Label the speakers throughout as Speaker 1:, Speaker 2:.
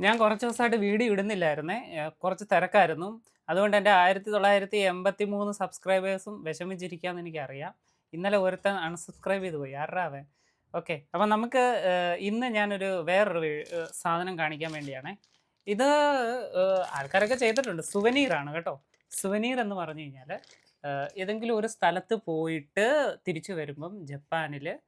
Speaker 1: ഞാൻ കുറച്ച് ദിവസമായിട്ട് വീഡിയോ ഇടുന്നില്ലായിരുന്നേ. കുറച്ച് തിരക്കായിരുന്നു. അതുകൊണ്ട് എന്റെ ആയിരത്തി തൊള്ളായിരത്തി എൺപത്തി മൂന്ന് സബ്സ്ക്രൈബേഴ്സും വിഷമിച്ചിരിക്കാമെന്ന് എനിക്കറിയാം. ഇന്നലെ ഒരുത്തൻ അൺസബ്സ്ക്രൈബ് ചെയ്തു പോയി. ആറാവെ ഓക്കെ. അപ്പം നമുക്ക് ഇന്ന് ഞാനൊരു വേറൊരു സാധനം കാണിക്കാൻ വേണ്ടിയാണേ. ഇത് ആൾക്കാരൊക്കെ ചെയ്തിട്ടുണ്ട്. സുവനീറാണ് കേട്ടോ. സുവനീർ എന്ന് പറഞ്ഞു കഴിഞ്ഞാൽ ഏതെങ്കിലും ഒരു സ്ഥലത്ത് പോയിട്ട് തിരിച്ചു വരുമ്പം ജപ്പാനിൽ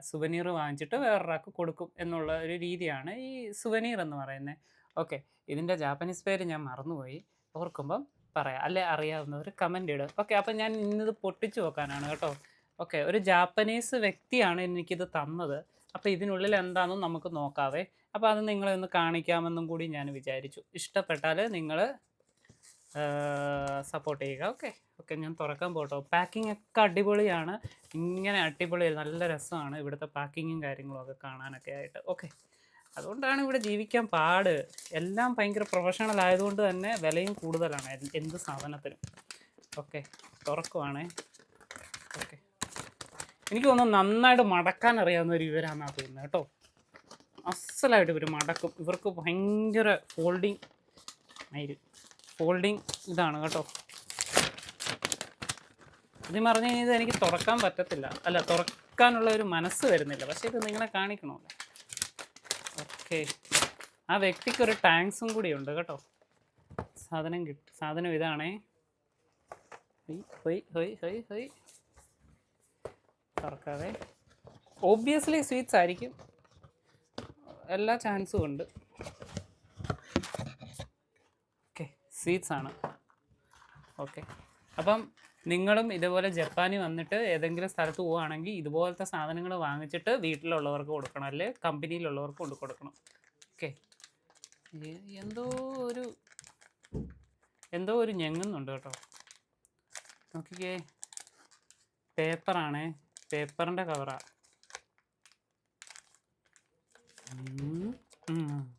Speaker 1: സുവനീർ വാങ്ങിച്ചിട്ട് വേറൊരാൾക്ക് കൊടുക്കും എന്നുള്ള ഒരു രീതിയാണ് ഈ സുവനീർ എന്ന് പറയുന്നത് ഓക്കെ ഇതിന്റെ ജാപ്പനീസ് പേര് ഞാൻ മറന്നുപോയി. ഓർക്കുമ്പം പറയാം. അല്ലെ? അറിയാവുന്നവർ കമന്റ് ഇടും. ഓക്കെ അപ്പം ഞാൻ ഇന്നത് പൊട്ടിച്ചു നോക്കാനാണ് കേട്ടോ. ഓക്കെ ഒരു ജാപ്പനീസ് വ്യക്തിയാണ് എനിക്കിത് തന്നത്. അപ്പോൾ ഇതിനുള്ളിൽ എന്താണെന്നും നമുക്ക് നോക്കാവേ. അപ്പോൾ അത് നിങ്ങളെ ഒന്ന് കാണിക്കാമെന്നും കൂടി ഞാൻ വിചാരിച്ചു. ഇഷ്ടപ്പെട്ടാൽ നിങ്ങൾ സപ്പോർട്ട് ചെയ്യുക. ഓക്കെ ഓക്കെ ഞാൻ തുറക്കാൻ പോട്ടോ പാക്കിംഗ് ഒക്കെ അടിപൊളിയാണ്. ഇങ്ങനെ അടിപൊളി നല്ല രസമാണ് ഇവിടുത്തെ പാക്കിങ്ങും കാര്യങ്ങളും ഒക്കെ കാണാനൊക്കെ ആയിട്ട്. ഓക്കെ അതുകൊണ്ടാണ് ഇവിടെ ജീവിക്കാൻ പാട്. എല്ലാം ഭയങ്കര പ്രൊഫഷണൽ ആയതുകൊണ്ട് തന്നെ വിലയും കൂടുതലാണ് എന്ത് സാധനത്തിനും. ഓക്കെ തുറക്കുവാണേ. ഓക്കെ എനിക്ക് തോന്നുന്നു നന്നായിട്ട് മടക്കാൻ അറിയാവുന്ന ഒരു ഇവരാണെന്നാണ് തോന്നുന്നത് കേട്ടോ. അസലായിട്ട് ഇവർ മടക്കും. ഇവർക്ക് ഭയങ്കര ഫോൾഡിങ് ആയിരു ഫോൾഡിങ് ഇതാണ് കേട്ടോ. ഇത് പറഞ്ഞു കഴിഞ്ഞാൽ എനിക്ക് തുറക്കാൻ പറ്റത്തില്ല. അല്ല തുറക്കാനുള്ള ഒരു മനസ്സ് വരുന്നില്ല. പക്ഷേ ഇത് നിങ്ങളെ കാണിക്കണമല്ലോ. ഓക്കെ. ആ വ്യക്തിക്ക് ഒരു ടാങ്ക്സും കൂടി ഉണ്ട് കേട്ടോ. സാധനം കിട്ടി സാധനം ഇതാണേ. തുറക്കാതെ ഓബിയസ്ലി സ്വീറ്റ്സ് ആയിരിക്കും. എല്ലാ ചാൻസും ഉണ്ട്. സ്വീറ്റ്സ് ആണ്. ഓക്കെ അപ്പം നിങ്ങളും ഇതുപോലെ ജപ്പാനിൽ വന്നിട്ട് ഏതെങ്കിലും സ്ഥലത്ത് പോവുകയാണെങ്കിൽ ഇതുപോലത്തെ സാധനങ്ങൾ വാങ്ങിച്ചിട്ട് വീട്ടിലുള്ളവർക്ക് കൊടുക്കണം. അല്ലെ കമ്പനിയിലുള്ളവർക്ക് കൊണ്ട് കൊടുക്കണം. ഓക്കെ എന്തോ ഒരു എന്തോ ഒരു ഞെങ്ങുന്നുണ്ട് കേട്ടോ. നോക്കിക്കേ. പേപ്പറാണേ പേപ്പറിന്റെ കവറാ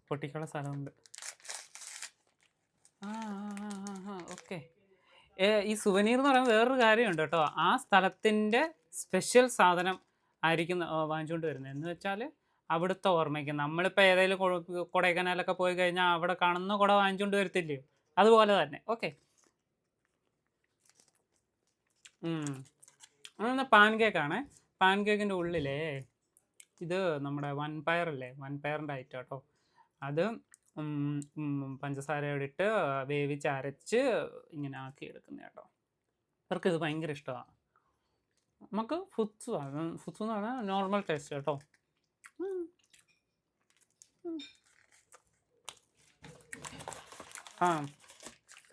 Speaker 1: പൊട്ടിക്കുള്ള സ്ഥലമുണ്ട്. ഓക്കെ. ഈ സുവനീർ എന്ന് പറയുമ്പോൾ വേറൊരു കാര്യമുണ്ട് കേട്ടോ. ആ സ്ഥലത്തിന്റെ സ്പെഷ്യൽ സാധനം ആയിരിക്കും വാങ്ങിച്ചുകൊണ്ട് വരുന്നത്. എന്ന് വെച്ചാൽ അവിടുത്തെ ഓർമ്മയ്ക്ക്. നമ്മളിപ്പോൾ ഏതെങ്കിലും കൊടൈക്കനാലൊക്കെ പോയി കഴിഞ്ഞാൽ അവിടെ കാണുന്ന കുട വാങ്ങിച്ചുകൊണ്ട് വരത്തില്ലയോ അതുപോലെ തന്നെ. ഓക്കെ. അതൊന്ന് പാൻ കേക്കാണ്. പാൻ കേക്കിന്റെ ഉള്ളിലേ ഇത് നമ്മുടെ വൺ പയറല്ലേ വൺ പയറിന്റെ ഐറ്റം കേട്ടോ. അത് പഞ്ചസാരയോടെ ഇട്ട് വേവിച്ച് അരച്ച് ഇങ്ങനെ ആക്കി എടുക്കുന്നത് കേട്ടോ അവർക്കിത് ഭയങ്കര ഇഷ്ടമാണ് നമുക്ക് ഫുഡ്സ് ഫുഡ്സ് എന്ന് പറഞ്ഞാൽ നോർമൽ ടേസ്റ്റ് കേട്ടോ. ആ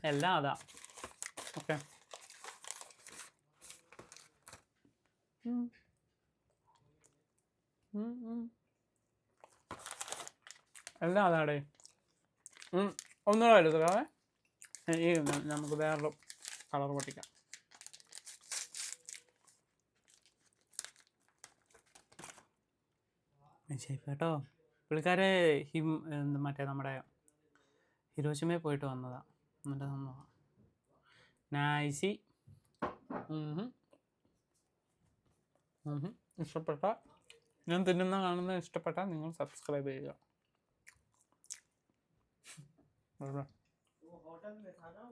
Speaker 1: എല്ലാം അതാ. ഓക്കെ. എല്ലാം അതാടേ. ഒന്നുകൂടെ എടുക്കാവേ ഈ നമുക്ക് വേറൊരു കളർ പൊട്ടിക്കാം. ശരി കേട്ടോ. പുള്ളിക്കാരെ ഹിം മറ്റേ നമ്മുടെ ഹിരോഷിമയിൽ പോയിട്ട് വന്നതാ. എന്നിട്ട് തന്നതാ നൈസി. ഇഷ്ടപ്പെട്ട ഞാൻ തിന്നുന്ന കാണുന്ന ഇഷ്ടപ്പെട്ട നിങ്ങൾ സബ്സ്ക്രൈബ് ചെയ്യുക. वो होटल में था ना वो